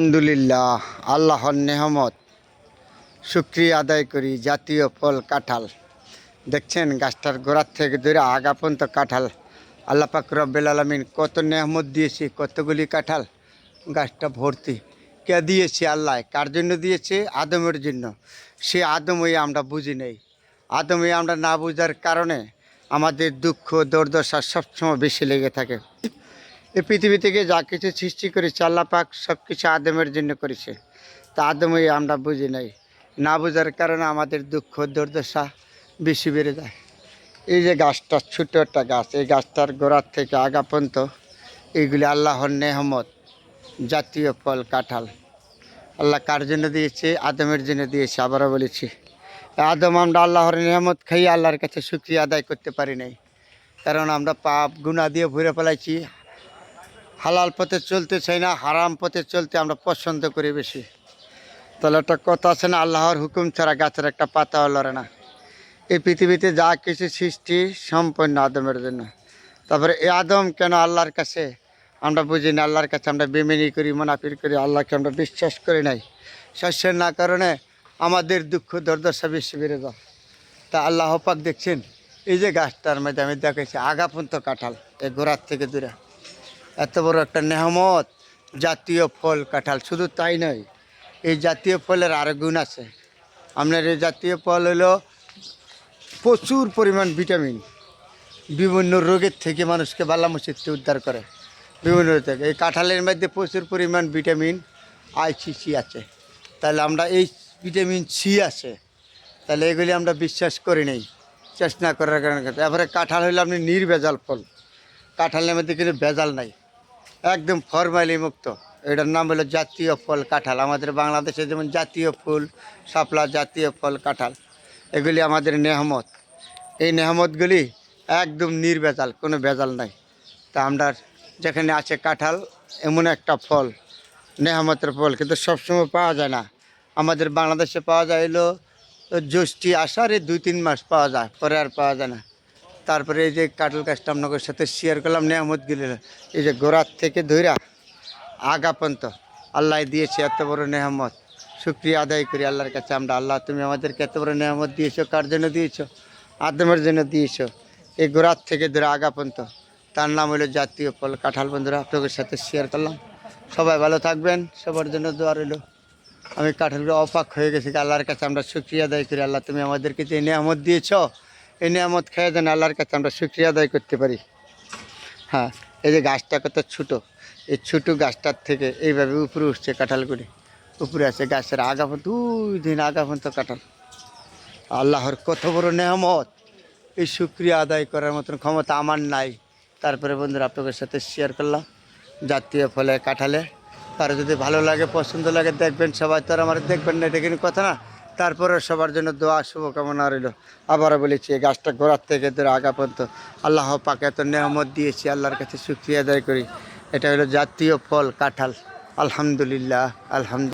আলহামদুলিল্লাহ, আল্লাহর নেহমত। শুক্রিয়া আদায় করি জাতীয় ফল কাঁঠাল। দেখছেন গাছটার গোড়ার থেকে ধরে আগা পর্যন্ত কাঁঠাল। আল্লাহ পাক রব্বেল আলমিন কত নেহমত দিয়েছি, কতগুলি কাঁঠাল গাছটা ভর্তি। কে দিয়েছে আল্লাহ, কার জন্য দিয়েছে? আদমের জন্য। সে আদমই আমরা বুঝি নেই। আদমই আমরা না বুঝার কারণে আমাদের দুঃখ, দুর্দশা সবসময় বেশি লেগে থাকে। এই পৃথিবী থেকে যা কিছু সৃষ্টি করেছে আল্লাহ পাক সব কিছু আদমের জন্য করেছে। তা আদমই আমরা বুঝি নাই। না বোঝার কারণে আমাদের দুঃখ, দুর্দশা বেশি বেড়ে যায়। এই যে গাছটা ছোট একটা গাছ, এই গাছটার গোড়ার থেকে আগা পর্যন্ত এইগুলি আল্লাহর নেহমত জাতীয় ফল, কাঁঠাল। আল্লাহ কার জন্য দিয়েছে? আদমের জন্য দিয়েছে, আবারও বলেছি। আদম আমরা আল্লাহর নেহমত খাই আল্লাহর কাছে শুক্রিয়া আদায় করতে পারি নাই। কারণ আমরা পাপ গুণা দিয়ে ভরে ফেলাইছি। হালাল পথে চলতে চাই না, হারাম পথে চলতে আমরা পছন্দ করি বেশি। তাহলে একটা কথা আছে না, আল্লাহর হুকুম ছাড়া গাছের একটা পাতাও লড়ে না। এই পৃথিবীতে যা কিছু সৃষ্টি সম্পন্ন আদমের জন্য। তারপরে এই আদম কেন আল্লাহর কাছে? আমরা বুঝি না, আল্লাহর কাছে আমরা বেমেনি করি, মুনাফির করি, আল্লাহকে আমরা বিশ্বাস করি নাই। শস্যের না কারণে আমাদের দুঃখ, দুর্দশা বেশি বেড়ে যায়। তা আল্লাহ পাক দেখছেন, এই যে গাছটার মধ্যে আমি দেখেছি আগাপন্ত কাঁঠাল, এই গোড়ার থেকে দূরে। এত বড় একটা নেহমত, জাতীয় ফল কাঁঠাল, শুধু তাই নয়, এই জাতীয় ফলের আরও গুণ আছে। আপনার এই জাতীয় ফল হলো প্রচুর পরিমাণ ভিটামিন। বিভিন্ন রোগের থেকে মানুষকে বালামসিতে উদ্ধার করে। বিভিন্ন রোগ থেকে। এই কাঁঠালের মধ্যে প্রচুর পরিমাণ ভিটামিন আই সি সি আছে। তাহলে আমরা এই ভিটামিন সি আছে। তাহলে এগুলি আমরা বিশ্বাস করি নেই, চেষ্টা করার কারণে। তারপরে কাঁঠাল হলো আপনি নির্ভেজাল ফল। কাঁঠালের মধ্যে কিন্তু ভেজাল নাই। একদম ফরমালি মুক্ত। এটার নাম হলো জাতীয় ফল কাঁঠাল। আমাদের বাংলাদেশে যেমন জাতীয় ফুল, শাপলা জাতীয় ফল, কাঁঠাল, এগুলি আমাদের নেহমত। এই নেহমতগুলি একদম নির্ভেজাল, কোনো ভেজাল নাই। তা আমরা যেখানে আছে কাঁঠাল, এমন একটা ফল, নেহামতের ফল, কিন্তু সবসময় পাওয়া যায় না। আমাদের বাংলাদেশে পাওয়া যায় হলো, জ্যৈষ্ঠী আষাঢ়ে দুই তিন মাস পাওয়া যায়, পরে আর পাওয়া যায় না। তারপরে এই যে কাটল গাছটা আপনাদের সাথে শেয়ার করলাম নেহামত গিলে। এই যে গোড়ার থেকে ধইরা আগা আল্লাহ দিয়েছে এত বড় নেহামত শুক্রিয়া আদায় করি আল্লাহর কাছে। আমরা আল্লাহ, তুমি আমাদেরকে এত বড় নেহামত দিয়েছ, কার জন্য দিয়েছ? আদমের জন্য দিয়েছ। এই গোড়ার থেকে ধরে আগা তার নাম হলো জাতীয় ফল। কাঁঠাল বন্ধুরা, আপনাদের সাথে শেয়ার করলাম। সবাই ভালো থাকবেন, সবার জন্য দোয়া রইল। আমি কাঁঠালগুলো অপাক হয়ে গেছি। আল্লাহর কাছে আমরা শুক্রিয়া আদায় করি। আল্লাহ, তুমি আমাদেরকে যে নিয়ামত দিয়েছ এই নিয়ামত খেয়ে যেন আল্লাহর কাছে আমরা শুক্রিয়া আদায় করতে পারি। হ্যাঁ এই যে গাছটা কত ছোটো, এই ছোটো গাছটার থেকে এইভাবে উপরে উঠছে কাঁঠালগুলি উপরে আছে গাছের আগা পর্যন্ত, দুই দিন আগা পর্যন্ত কাঁঠাল। আল্লাহর কত বড় নেয়ামত, এই শুক্রিয়া আদায় করার মতন ক্ষমতা আমার নাই। তারপরে বন্ধুরা আপনাদের সাথে শেয়ার করলাম জাতীয় ফলে কাঁঠালে। কারও যদি ভালো লাগে, পছন্দ লাগে, দেখবেন সবাই। তো আর আমার দেখবেন না, এটা কিন্তু কথা না। তারপরে সবার জন্য দোয়া, শুভকামনা রইল। আবারও বলেছি, এই গাছটা গোড়ার থেকে ধরে আগা পর্যন্ত আল্লাহ পাকে এত নেহমত দিয়েছি, আল্লাহর কাছে শুক্রিয়া আদায় করি। এটা হলো জাতীয় ফল, কাঁঠাল। আলহামদুলিল্লাহ আলহামদুলিল্লাহ।